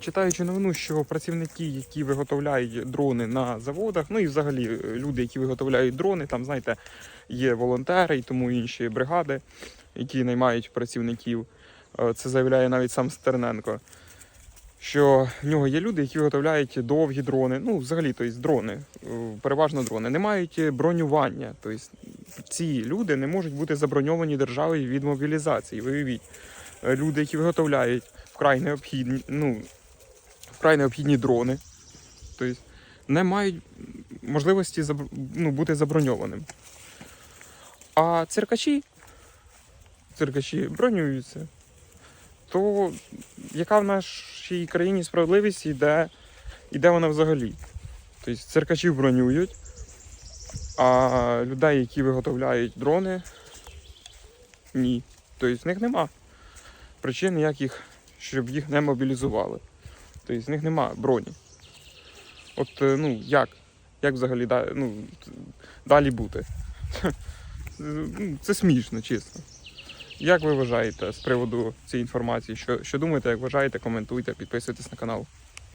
читаючи новину, що працівники, які виготовляють дрони на заводах, ну і взагалі е, люди, які виготовляють дрони, там, знаєте, є волонтери і тому інші бригади, які наймають працівників. Е, Це заявляє навіть сам Стерненко. Що в нього є люди, які виготовляють довгі дрони, ну взагалі, то тобто дрони, е, переважно дрони, не мають бронювання. Тобто ці люди не можуть бути заброньовані державою від мобілізації. Виявіть, люди, які виготовляють вкрай необхідні, ну, вкрай необхідні дрони, тобто не мають можливості ну, бути заброньованим. А циркачі, циркачі бронюються. То яка в нашій країні справедливість і де, вона взагалі? Тобто циркачів бронюють, а людей, які виготовляють дрони, ні. Тобто в них нема причин ніяких, щоб їх не мобілізували. Тобто з них нема броні. От е, ну як? Як взагалі да- ну, далі бути? Ну, Це смішно, чесно. Як ви вважаєте з приводу цієї інформації? Що, що думаєте, як вважаєте, коментуйте, підписуйтесь на канал.